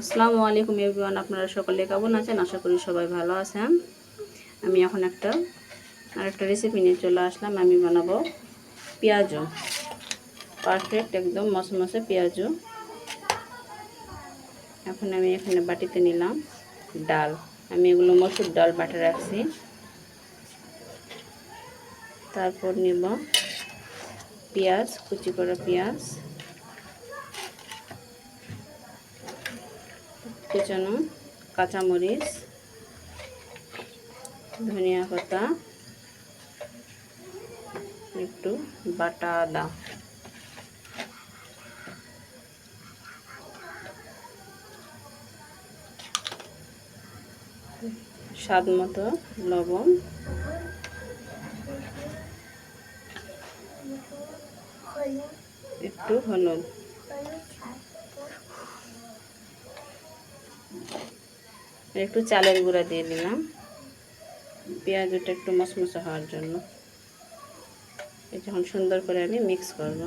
আসসালামু আলাইকুম এভরিওয়ান, আপনারা সকলে কেমন আছেন? আশা করি সবাই ভালো আছেন। আমি এখন একটা, আরেকটা রেসিপি নিয়ে চলে আসলাম। আমি বানাবো পেঁয়াজু। পারফেক্ট একদম মশমশে পেঁয়াজু। এখন আমি এখানে বাটিতে নিলাম ডাল। আমি এগুলো মসুর ডাল বাটে রাখছি। তারপর নিব পেঁয়াজ, কুচি করা পেঁয়াজ। কুচানো কাঁচামরিচ ধনিয়া পাতা একটু বাটা আদা। স্বাদ মতো লবণ। একটু হলুদ। একটু চালের গুঁড়া দিয়ে দিলাম। পেঁয়াজটা একটু মশমশা হওয়ার জন্য। এই যখন সুন্দর করে আমি মিক্স করব।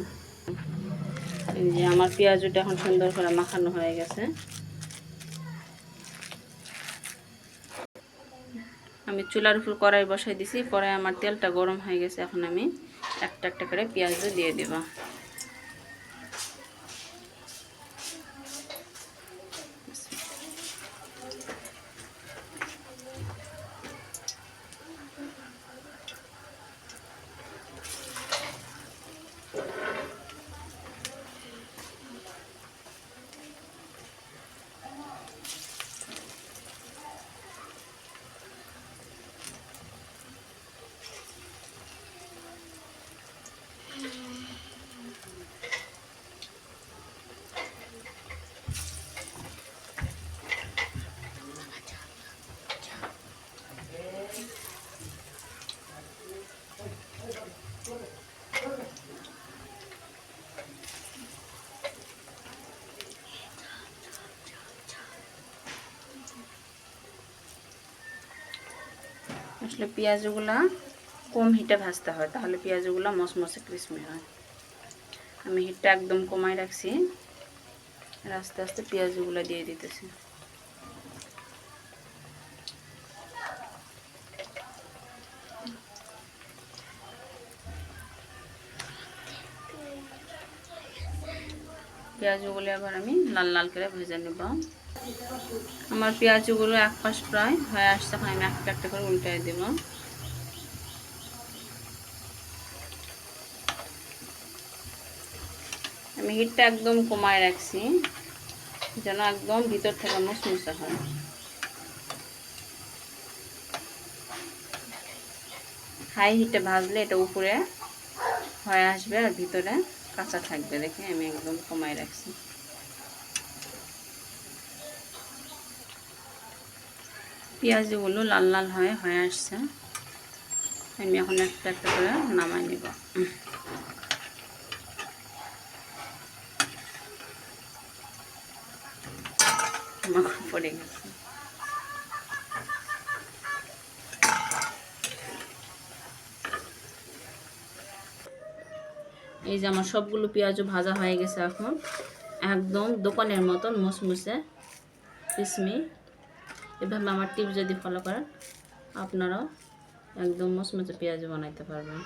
যে আমার পেঁয়াজটা এখন সুন্দর করে মাখানো হয়ে গেছে। আমি চুলার উপর কড়াই বসাই দিছি, পরে আমার তেলটা গরম হয়ে গেছে, এখন আমি একটা একটা করে পেঁয়াজ দিয়ে দেবো। আসলে পেঁয়াজগুলা কম হিটে ভাজতে হয়, তাহলে পেঁয়াজগুলো মশমশে ক্রিসমি হয়। আমি হিটটা একদম কমাই রাখছি আস্তে আস্তে পেঁয়াজগুলো দিয়ে দিতেছি। পেঁয়াজগুলো আবার আমি লাল লাল করে ভেজে নেব। আমার পেঁয়াজগুলো এক পাশ প্রায় হয়ে আসছে, এখন আমি একটা একটা করে উল্টাই দেব। আমি হিটটা একদম কমায় রাখছি, যেন একদম ভিতর থেকে মুসমুসে হয়। হাই হিটে ভাজলে এটা উপরে হয়ে আসবে আর ভিতরে কাঁচা থাকবে, দেখে আমি একদম কমায় রাখছি। পেঁয়াজগুলো লাল লাল হয়ে হয়ে আসছে। আমি এখন একটা একটা করে নামাই নেব। পড়ে গেছে। এই যে আমার সবগুলো পেঁয়াজও ভাজা হয়ে গেছে এখন। একদম দোকানের মতন মুসমুসে কিসমি এভাবে আমার টিপস যদি ফলো করেন, আপনারাও একদম মশমশে পেঁয়াজ বানাইতে পারবেন।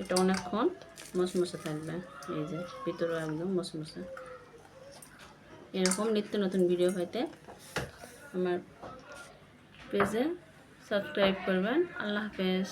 এটা অনেকক্ষণ মশমশে থাকবে, এই যে ভিতরেও একদম মশমশে। এরকম নিত্য নতুন ভিডিও হইতে আমার পেজে সাবস্ক্রাইব করবেন। আল্লাহ হাফেজ।